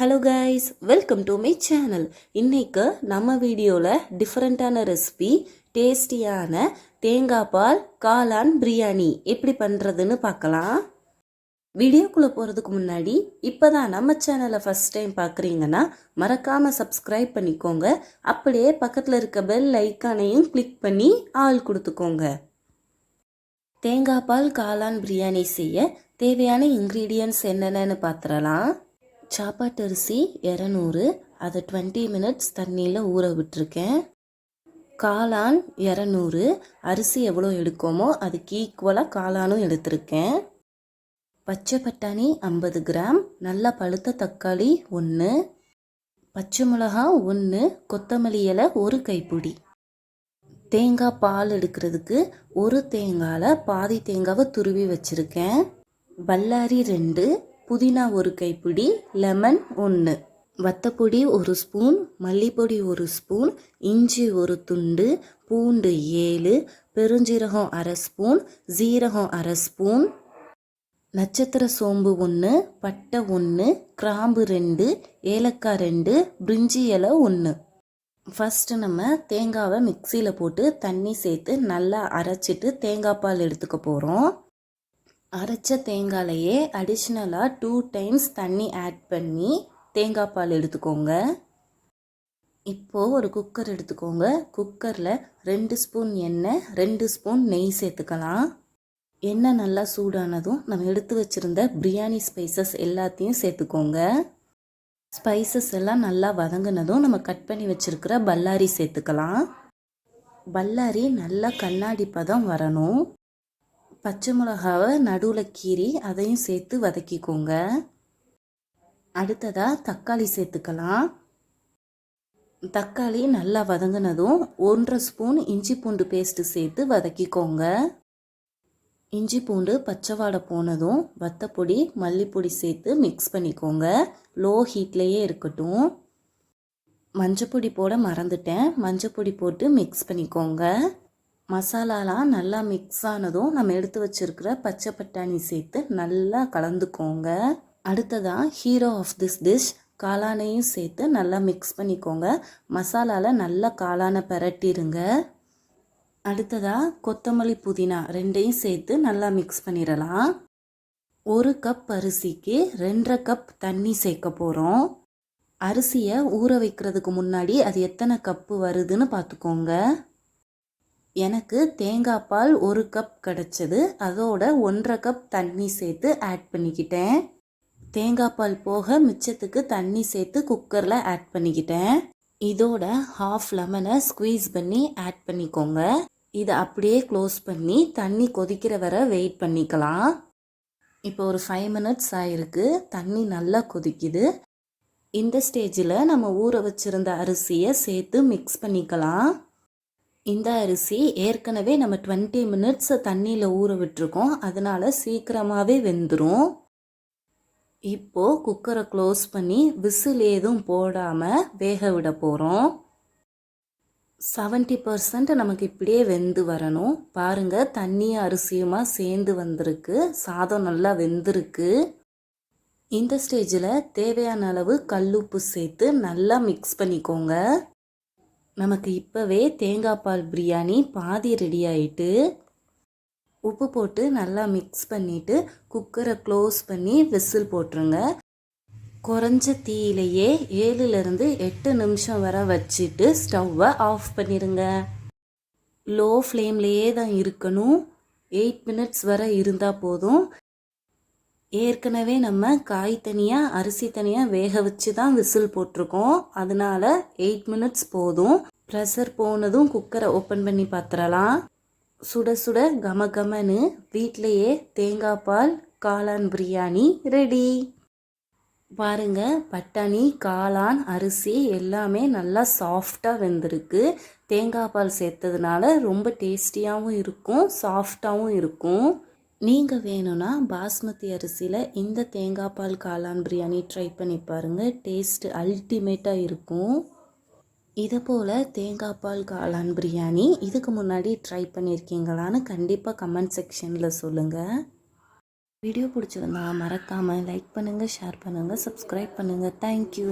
Hello guys welcome to my channel இன்றைக்கு நம்ம வீடியோவில் டிஃப்ரெண்ட்டான ரெசிபி டேஸ்டியான தேங்காய் பால் காளான் பிரியாணி எப்படி பண்ணுறதுன்னு பார்க்கலாம். வீடியோக்குள்ளே போகிறதுக்கு முன்னாடி இப்போ தான் நம்ம சேனலை ஃபஸ்ட் டைம் பார்க்குறீங்கன்னா மறக்காமல் சப்ஸ்கிரைப் பண்ணிக்கோங்க. அப்படியே பக்கத்தில் இருக்க பெல் ஐக்கானையும் கிளிக் பண்ணி ஆள் கொடுத்துக்கோங்க. தேங்காய் பால் காளான் பிரியாணி செய்ய தேவையான இன்க்ரீடியன்ஸ் என்னென்னு பார்த்துடலாம். சாப்பாட்டு அரிசி இரநூறு. அதை டுவெண்ட்டி மினிட்ஸ் தண்ணியில் ஊற விட்டுருக்கேன். காளான் இரநூறு. அரிசி எவ்வளோ எடுக்கோமோ அதுக்கு ஈக்குவலாக காளானும் எடுத்திருக்கேன். பச்சை பட்டாணி ஐம்பது கிராம். நல்லா பழுத்த தக்காளி ஒன்று பச்சை மிளகா ஒன்று கொத்தமல்லி இலை ஒரு கைப்பிடி. தேங்காய் பால் எடுக்கிறதுக்கு ஒரு தேங்காயில் பாதி தேங்காவை துருவி வச்சுருக்கேன். பல்லாரி ரெண்டு. புதினா ஒரு கைப்பிடி லெமன் ஒன்று வத்தப்பொடி ஒரு ஸ்பூன் மல்லிப்பொடி ஒரு ஸ்பூன் இஞ்சி ஒரு துண்டு பூண்டு ஏழு பெருஞ்சீரகம் அரை ஸ்பூன் ஜீரகம் அரை ஸ்பூன் நட்சத்திர சோம்பு ஒன்று பட்டை ஒன்று கிராம்பு ரெண்டு ஏலக்காய் ரெண்டு பிரிஞ்சி இலை ஒன்று ஃபஸ்ட்டு நம்ம தேங்காவை மிக்சியில் போட்டு தண்ணி சேர்த்து நல்லா அரைச்சிட்டு தேங்காய் பால் எடுத்துக்க போகிறோம் அரைச்ச தேங்காயிலையே அடிஷ்னலாக டூ டைம்ஸ் தண்ணி ஆட் பண்ணி தேங்காய் பால் எடுத்துக்கோங்க. இப்போது ஒரு குக்கர் எடுத்துக்கோங்க. குக்கரில் ரெண்டு ஸ்பூன் எண்ணெய் ரெண்டு ஸ்பூன் நெய் சேர்த்துக்கலாம். எண்ணெய் நல்லா சூடானதும் நம்ம எடுத்து வச்சுருந்த பிரியாணி ஸ்பைசஸ் எல்லாத்தையும் சேர்த்துக்கோங்க. ஸ்பைசஸ் எல்லாம் நல்லா வதங்கினதும் நம்ம கட் பண்ணி வச்சுருக்கிற பல்லாரி சேர்த்துக்கலாம். பல்லாரி நல்லா கண்ணாடி பதம் வரணும். பச்சை மிளகாவை நடுவில் கீறி அதையும் சேர்த்து வதக்கிக்கோங்க. அடுத்ததாக தக்காளி சேர்த்துக்கலாம். தக்காளி நல்லா வதங்கினதும் ஒன்றரை ஸ்பூன் இஞ்சி பூண்டு பேஸ்ட்டு சேர்த்து வதக்கிக்கோங்க. இஞ்சி பூண்டு பச்சை வாடை போனதும் வத்தப்பொடி மல்லிப்பொடி சேர்த்து மிக்ஸ் பண்ணிக்கோங்க. லோ ஹீட்லேயே இருக்கட்டும். மஞ்சப்பொடி போட மறந்துட்டேன். மஞ்சப்பொடி போட்டு மிக்ஸ் பண்ணிக்கோங்க. மசாலாலாம் நல்லா மிக்ஸ் ஆனதும் நம்ம எடுத்து வச்சுருக்கிற பச்சை பட்டாணி சேர்த்து நல்லா கலந்துக்கோங்க. அடுத்ததாக ஹீரோ ஆஃப் திஸ் டிஷ் காளானையும் சேர்த்து நல்லா மிக்ஸ் பண்ணிக்கோங்க. மசாலாவில் நல்லா காளானை பரட்டிடுங்க அடுத்ததாக கொத்தமல்லி புதினா ரெண்டையும் சேர்த்து நல்லா மிக்ஸ் பண்ணிடலாம். ஒரு கப் அரிசிக்கு ரெண்டரை கப் தண்ணி சேர்க்க போகிறோம் அரிசியை ஊற வைக்கிறதுக்கு முன்னாடி அது எத்தனை கப்பு வருதுன்னு பார்த்துக்கோங்க. எனக்கு தேங்காய் பால் ஒரு கப் கிடச்சிது. அதோட ஒன்றரை கப் தண்ணி சேர்த்து ஆட் பண்ணிக்கிட்டேன். தேங்காய் பால் போக மிச்சத்துக்கு தண்ணி சேர்த்து குக்கரில் ஆட் பண்ணிக்கிட்டேன். இதோட ஹாஃப் லெமனை ஸ்குவீஸ் பண்ணி ஆட் பண்ணிக்கோங்க. இதை அப்படியே க்ளோஸ் பண்ணி தண்ணி கொதிக்கிற வர வெயிட் பண்ணிக்கலாம். இப்போ ஒரு ஃபைவ் மினிட்ஸ் ஆகிருக்கு தண்ணி நல்லா கொதிக்குது. இந்த ஸ்டேஜில் நம்ம ஊற வச்சுருந்த அரிசியை சேர்த்து மிக்ஸ் பண்ணிக்கலாம். இந்த அரிசி ஏற்கனவே நம்ம டுவெண்ட்டி மினிட்ஸ் தண்ணியில் ஊற விட்டுருக்கோம். அதனால் சீக்கிரமாகவே வெந்துடும் இப்போது குக்கரை க்ளோஸ் பண்ணி விசில் எதுவும் போடாமல் வேக விட போகிறோம் செவன்ட்டி பர்சன்ட் நமக்கு இப்படியே வெந்து வரணும். பாருங்கள் தண்ணியும் அரிசியுமா சேர்ந்து வந்திருக்கு. சாதம் நல்லா வெந்திருக்கு. இந்த ஸ்டேஜில் தேவையான அளவு கல்லுப்பு சேர்த்து நல்லா மிக்ஸ் பண்ணிக்கோங்க. நமக்கு இப்போவே தேங்காய் பால் பிரியாணி பாதி ரெடி ஆயிட்டு உப்பு போட்டு நல்லா மிக்ஸ் பண்ணிவிட்டு குக்கரை க்ளோஸ் பண்ணி விசில் போட்டுருங்க. குறைஞ்ச தீயிலையே ஏழுலேருந்து எட்டு நிமிஷம் வர வச்சுட்டு ஸ்டவ்வை ஆஃப் பண்ணிடுங்க லோ ஃப்ளேம்லேயே தான் இருக்கணும். எயிட் மினிட்ஸ் வர இருந்தால் போதும். ஏற்கனவே நம்ம காய் தனியாக அரிசி தனியாக வேக வச்சு தான் விசில் போட்டிருக்கோம். அதனால் எயிட் மினிட்ஸ் போதும். ப்ரெஷர் போனதும் குக்கரை ஓப்பன் பண்ணி பார்த்துடலாம் சுட சுட கம கமன்னு வீட்டிலையே தேங்காய் பால் காளான் பிரியாணி ரெடி பாருங்க பட்டாணி காளான் அரிசி எல்லாமே நல்லா சாஃப்டாக வெந்திருக்கு. தேங்காய் பால் சேர்த்ததுனால ரொம்ப டேஸ்டியாகவும் இருக்கும் சாஃப்டாகவும் இருக்கும். நீங்கள் வேணும்னா பாஸ்மதி அரிசியில் இந்த தேங்காய் பால் காளான் பிரியாணி ட்ரை பண்ணி பாருங்கள் டேஸ்ட்டு அல்டிமேட்டாக இருக்கும். இதை போல் தேங்காய் பால் காளான் பிரியாணி இதுக்கு முன்னாடி ட்ரை பண்ணியிருக்கீங்களான்னு கண்டிப்பாக கமெண்ட் செக்ஷனில் சொல்லுங்கள் வீடியோ பிடிச்சிருந்தா மறக்காமல் லைக் பண்ணுங்கள் ஷேர் பண்ணுங்கள் சப்ஸ்கிரைப் பண்ணுங்கள் தேங்க்யூ